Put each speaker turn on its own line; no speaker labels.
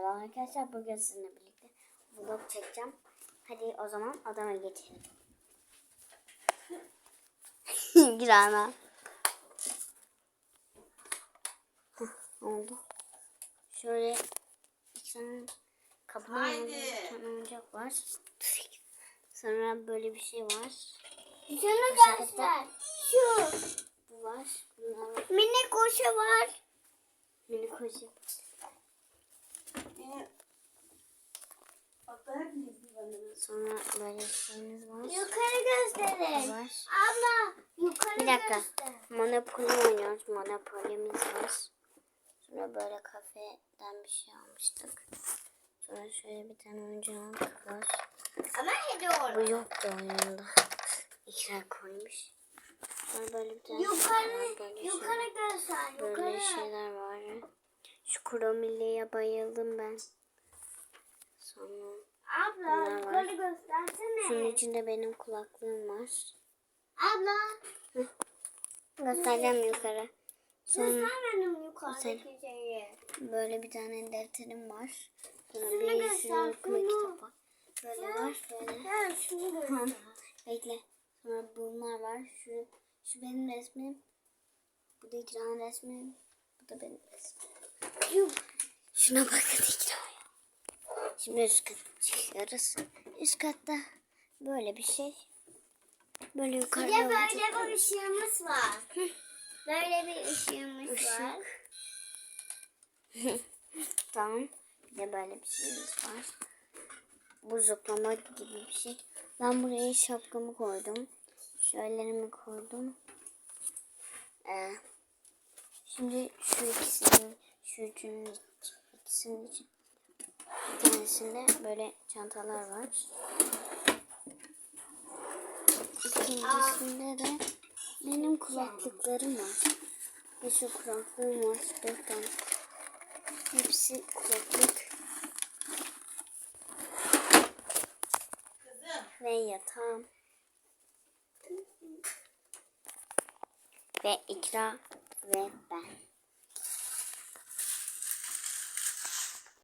Merhaba arkadaşlar bugün sizinle birlikte vlog çekeceğim. Hadi o zaman odama geçelim. Gir ana. Hah, ne oldu? Şöyle bir tane oyuncak var. Sonra böyle bir şey var.
Şunu göster. Şu.
Bu var. Bunlar var.
Mini koşu var.
Mini koca. Sonra böyle şeyimiz var.
Yukarı gösterin.
var.
Abla yukarı
Bir dakika.
göster.
Monopoly oynuyoruz. Monopoly'miz var. Sonra böyle kafeden bir şey almıştık. Sonra şöyle bir tane oyuncak var.
Ama hadi
Bu yoktu oyunda. İkra koymuş. Sonra böyle bir tane şey
Yukarı,
böyle
yukarı göster.
şey- böyle
Yukarı.
şeyler var. Şu kromilliye bayıldım ben. Sonra
Abla yukarı
var.
göstersene.
şunun içinde benim kulaklığım var.
Abla
Göstereceğim yukarı. Sonra
benim yukarıdaki şeyi.
Böyle bir tane defterim var. Sonra
Şunu
bir
göster,
okuma
şunu.
kitabı. Böyle var böyle.
Gel şunu göster.
Bekle. Sonra bunlar var. Şu, şu benim resmim. Bu da İkra'nın resmi. Bu da benim resmim. Şuna bakın İkra'ya. Şimdi üst kata çıkıyoruz. Üst katta böyle bir şey. Böyle
Bir
yukarıda
de böyle bir ışığımız var. Böyle bir ışığımız var.
Işık. tamam. Bir de böyle bir şeyimiz var. Bu zıplama gibi bir şey. Ben buraya şapkamı koydum. Şöylelerimi koydum. Ee, şimdi şu ikisinin, şu üçünün ikisinin için bir tanesinde böyle çantalar var. İkincisinde de benim kulaklıklarım var. Ve şu kulaklığım var. Dört tane. Hepsi kulaklık ve yatağım. Ve ikra ve ben.